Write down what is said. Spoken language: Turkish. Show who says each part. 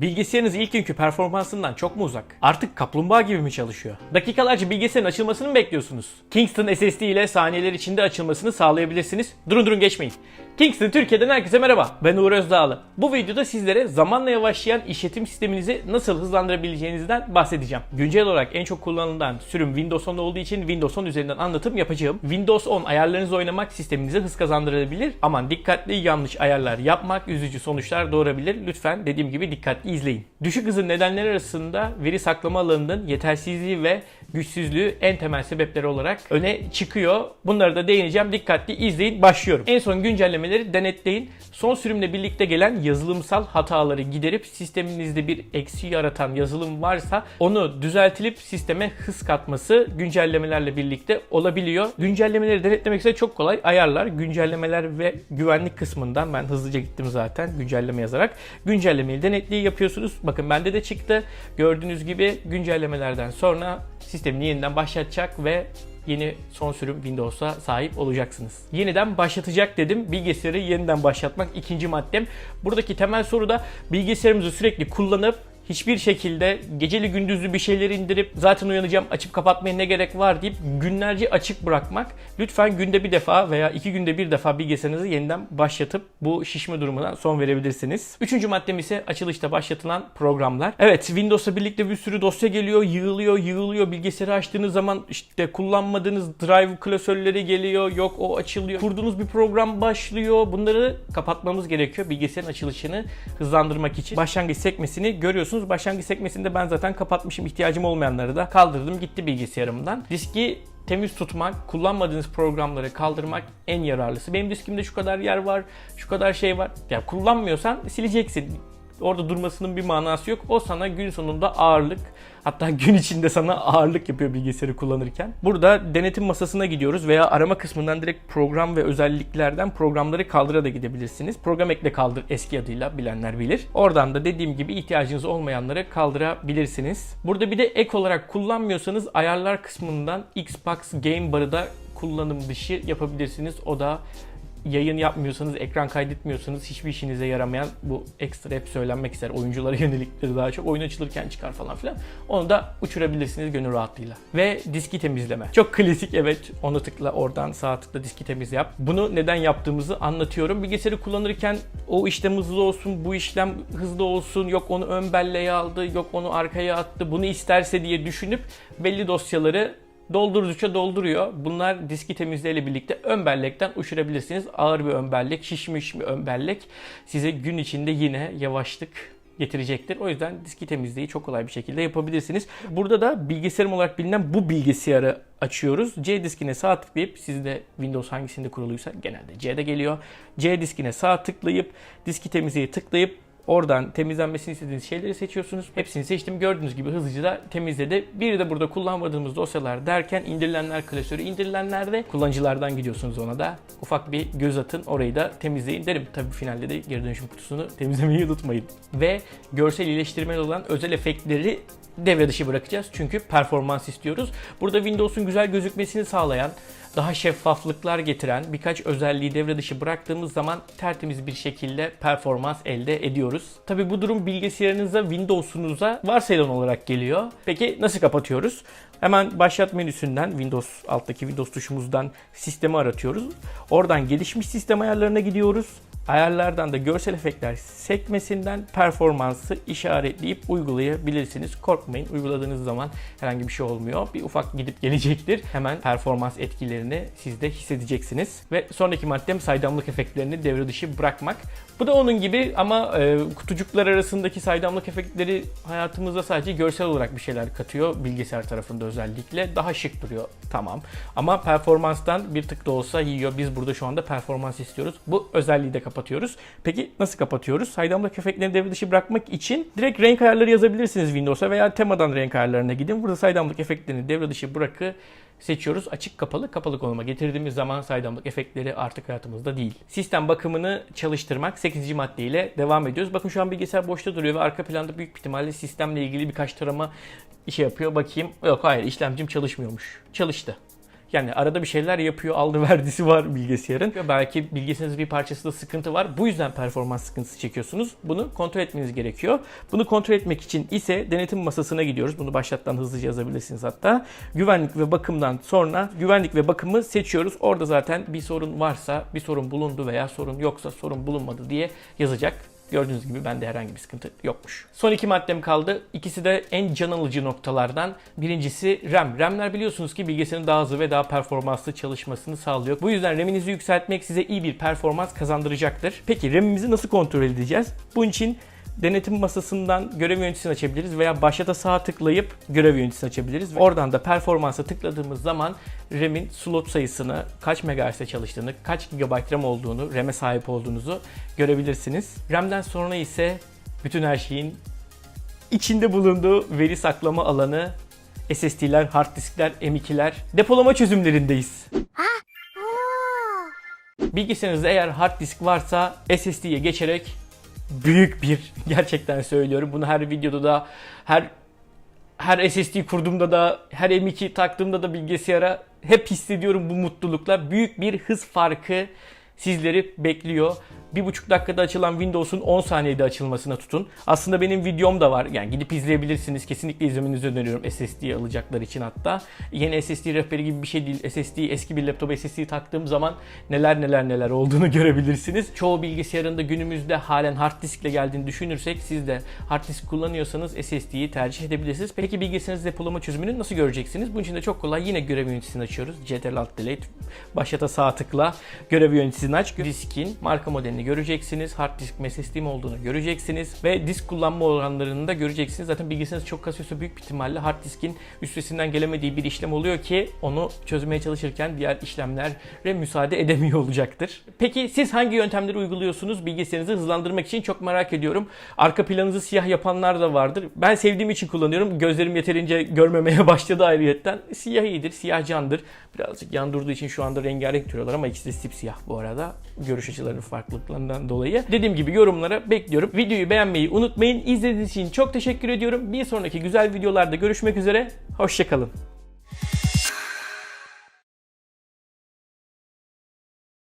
Speaker 1: Bilgisayarınız ilk günkü performansından çok mu uzak? Artık kaplumbağa gibi mi çalışıyor? Dakikalarca bilgisayarın açılmasını mı bekliyorsunuz? Kingston SSD ile saniyeler içinde açılmasını sağlayabilirsiniz. Durun durun geçmeyin. Kingston Türkiye'den herkese merhaba. Ben Uğur Özdağlı. Bu videoda sizlere zamanla yavaşlayan işletim sisteminizi nasıl hızlandırabileceğinizden bahsedeceğim. Güncel olarak en çok kullanılan sürüm Windows 10 olduğu için Windows 10 üzerinden anlatım yapacağım. Windows 10 ayarlarınızı oynamak sisteminize hız kazandırabilir. Aman dikkatli yanlış ayarlar yapmak üzücü sonuçlar doğurabilir. Lütfen dediğim gibi dikkatli izleyin. Düşük hızın nedenleri arasında veri saklama alanının yetersizliği ve güçsüzlüğü en temel sebepleri olarak öne çıkıyor. Bunları da değineceğim. Dikkatli izleyin. Başlıyorum. En son güncellemeleri denetleyin. Son sürümle birlikte gelen yazılımsal hataları giderip sisteminizde bir eksi yaratan yazılım varsa onu düzeltilip sisteme hız katması güncellemelerle birlikte olabiliyor. Güncellemeleri denetlemek ise çok kolay. Ayarlar, güncellemeler ve güvenlik kısmından ben hızlıca gittim zaten güncelleme yazarak. Güncellemeyi denetliği yapıyorsunuz. Bakın bende de çıktı. Gördüğünüz gibi güncellemelerden sonra sistemini yeniden başlatacak ve yeni son sürüm Windows'a sahip olacaksınız. Yeniden başlatacak dedim. Bilgisayarı yeniden başlatmak ikinci maddem. Buradaki temel soru da bilgisayarımızı sürekli kullanıp hiçbir şekilde geceli gündüzlü bir şeyleri indirip zaten uyanacağım açıp kapatmaya ne gerek var deyip günlerce açık bırakmak. Lütfen günde bir defa veya iki günde bir defa bilgisayarınızı yeniden başlatıp bu şişme durumuna son verebilirsiniz. Üçüncü maddem ise açılışta başlatılan programlar. Evet Windows'la birlikte bir sürü dosya geliyor, yığılıyor, yığılıyor. Bilgisayarı açtığınız zaman işte kullanmadığınız drive klasörleri geliyor, yok o açılıyor. Kurduğunuz bir program başlıyor. Bunları kapatmamız gerekiyor bilgisayarın açılışını hızlandırmak için. Başlangıç sekmesini görüyorsunuz. Başlangıç sekmesinde ben zaten kapatmışım. ihtiyacım olmayanları da kaldırdım gitti bilgisayarımdan. Diski temiz tutmak, kullanmadığınız programları kaldırmak en yararlısı. Benim diskimde şu kadar yer var, şu kadar şey var. Ya kullanmıyorsan sileceksin. Orada durmasının bir manası yok. O sana gün sonunda ağırlık hatta gün içinde sana ağırlık yapıyor bilgisayarı kullanırken. Burada denetim masasına gidiyoruz veya arama kısmından direkt program ve özelliklerden programları kaldıra da gidebilirsiniz. Program ekle kaldır eski adıyla bilenler bilir. Oradan da dediğim gibi ihtiyacınız olmayanları kaldırabilirsiniz. Burada bir de ek olarak kullanmıyorsanız ayarlar kısmından Xbox Game Bar'ı da kullanım dışı yapabilirsiniz. O da yayın yapmıyorsanız, ekran kaydetmiyorsanız hiçbir işinize yaramayan bu ekstra hep söylenmek ister. Oyunculara yönelikleri daha çok oyun açılırken çıkar falan filan. Onu da uçurabilirsiniz gönül rahatlığıyla. Ve diski temizleme. Çok klasik evet. Onu tıkla oradan sağ tıkla diski temizle yap. Bunu neden yaptığımızı anlatıyorum. Bilgisayarı kullanırken o işlem hızlı olsun, bu işlem hızlı olsun, yok onu ön belleğe aldı, yok onu arkaya attı, bunu isterse diye düşünüp belli dosyaları doldurdukça dolduruyor. Bunlar diski temizleyle birlikte ön bellekten uçurabilirsiniz. Ağır bir ön bellek, şişmiş bir ön bellek size gün içinde yine yavaşlık getirecektir. O yüzden diski temizliği çok kolay bir şekilde yapabilirsiniz. Burada da bilgisayarım olarak bilinen bu bilgisayarı açıyoruz. C diskine sağ tıklayıp sizde Windows hangisinde kuruluysa genelde C'de geliyor. C diskine sağ tıklayıp diski temizliği tıklayıp Oradan temizlenmesini istediğiniz şeyleri seçiyorsunuz. Hepsini seçtim. Gördüğünüz gibi hızlıca da temizledi. Bir de burada kullanmadığımız dosyalar derken indirilenler klasörü indirilenlerde kullanıcılardan gidiyorsunuz ona da. Ufak bir göz atın. Orayı da temizleyin derim. Tabii finalde de geri dönüşüm kutusunu temizlemeyi unutmayın. Ve görsel iyileştirmeli olan özel efektleri devre dışı bırakacağız. Çünkü performans istiyoruz. Burada Windows'un güzel gözükmesini sağlayan, daha şeffaflıklar getiren birkaç özelliği devre dışı bıraktığımız zaman tertemiz bir şekilde performans elde ediyoruz. Tabi bu durum bilgisayarınıza, Windows'unuza varsayılan olarak geliyor. Peki nasıl kapatıyoruz? Hemen başlat menüsünden Windows alttaki Windows tuşumuzdan sistemi aratıyoruz. Oradan gelişmiş sistem ayarlarına gidiyoruz. Ayarlardan da görsel efektler sekmesinden performansı işaretleyip uygulayabilirsiniz. Korkmayın uyguladığınız zaman herhangi bir şey olmuyor. Bir ufak gidip gelecektir. Hemen performans etkilerini siz de hissedeceksiniz. Ve sonraki maddem saydamlık efektlerini devre dışı bırakmak. Bu da onun gibi ama e, kutucuklar arasındaki saydamlık efektleri hayatımızda sadece görsel olarak bir şeyler katıyor. Bilgisayar tarafında özellikle. Daha şık duruyor tamam. Ama performanstan bir tık da olsa yiyor. Biz burada şu anda performans istiyoruz. Bu özelliği de kapatıyoruz. Peki nasıl kapatıyoruz? Saydamlık efektlerini devre dışı bırakmak için direkt renk ayarları yazabilirsiniz Windows'a veya temadan renk ayarlarına gidin. Burada saydamlık efektlerini devre dışı bırakı seçiyoruz. Açık kapalı kapalı konuma getirdiğimiz zaman saydamlık efektleri artık hayatımızda değil. Sistem bakımını çalıştırmak 8. maddeyle devam ediyoruz. Bakın şu an bilgisayar boşta duruyor ve arka planda büyük ihtimalle sistemle ilgili birkaç tarama işe yapıyor. Bakayım. Yok hayır işlemcim çalışmıyormuş. Çalıştı. Yani arada bir şeyler yapıyor, aldı verdisi var bilgisayarın. Belki bilgisayarınızın bir parçasında sıkıntı var. Bu yüzden performans sıkıntısı çekiyorsunuz. Bunu kontrol etmeniz gerekiyor. Bunu kontrol etmek için ise denetim masasına gidiyoruz. Bunu başlattan hızlıca yazabilirsiniz hatta. Güvenlik ve bakımdan sonra güvenlik ve bakımı seçiyoruz. Orada zaten bir sorun varsa, bir sorun bulundu veya sorun yoksa sorun bulunmadı diye yazacak. Gördüğünüz gibi bende herhangi bir sıkıntı yokmuş. Son iki maddem kaldı. İkisi de en can alıcı noktalardan. Birincisi RAM. RAM'ler biliyorsunuz ki bilgisayarın daha hızlı ve daha performanslı çalışmasını sağlıyor. Bu yüzden RAM'inizi yükseltmek size iyi bir performans kazandıracaktır. Peki RAM'imizi nasıl kontrol edeceğiz? Bunun için denetim masasından görev yöneticisini açabiliriz veya başlata sağ tıklayıp görev yöneticisini açabiliriz. Oradan da performansa tıkladığımız zaman RAM'in slot sayısını, kaç MHz'de çalıştığını, kaç GB RAM olduğunu, RAM'e sahip olduğunuzu görebilirsiniz. RAM'den sonra ise bütün her şeyin içinde bulunduğu veri saklama alanı, SSD'ler, hard diskler, M2'ler, depolama çözümlerindeyiz. Bilgisayarınızda eğer hard disk varsa SSD'ye geçerek büyük bir gerçekten söylüyorum. Bunu her videoda da her her SSD kurduğumda da her M2 taktığımda da bilgisayara hep hissediyorum bu mutlulukla. Büyük bir hız farkı sizleri bekliyor. Bir buçuk dakikada açılan Windows'un 10 saniyede açılmasına tutun. Aslında benim videom da var. Yani gidip izleyebilirsiniz. Kesinlikle izlemenizi öneriyorum SSD alacaklar için hatta. Yeni SSD rehberi gibi bir şey değil. SSD eski bir laptopa SSD taktığım zaman neler neler neler olduğunu görebilirsiniz. Çoğu bilgisayarında günümüzde halen hard diskle geldiğini düşünürsek siz de hard disk kullanıyorsanız SSD'yi tercih edebilirsiniz. Peki bilgisayarınız depolama çözümünü nasıl göreceksiniz? Bunun için de çok kolay. Yine görev yöneticisini açıyoruz. Ctrl Alt Delete. Başlata sağ tıkla. Görev yöneticisini aç. Diskin marka modelini göreceksiniz. Hard disk SSD mi olduğunu göreceksiniz. Ve disk kullanma oranlarını da göreceksiniz. Zaten bilgisayarınız çok kasıyorsa büyük bir ihtimalle hard diskin üstesinden gelemediği bir işlem oluyor ki onu çözmeye çalışırken diğer işlemlere müsaade edemiyor olacaktır. Peki siz hangi yöntemleri uyguluyorsunuz bilgisayarınızı hızlandırmak için çok merak ediyorum. Arka planınızı siyah yapanlar da vardır. Ben sevdiğim için kullanıyorum. Gözlerim yeterince görmemeye başladı ayrıyetten. Siyah iyidir, siyah candır. Birazcık yan durduğu için şu anda rengarenk duruyorlar ama ikisi de sipsiyah bu arada. Görüş açıları farklılıklarından dolayı. Dediğim gibi yorumlara bekliyorum. Videoyu beğenmeyi unutmayın. İzlediğiniz için çok teşekkür ediyorum. Bir sonraki güzel videolarda görüşmek üzere. Hoşçakalın.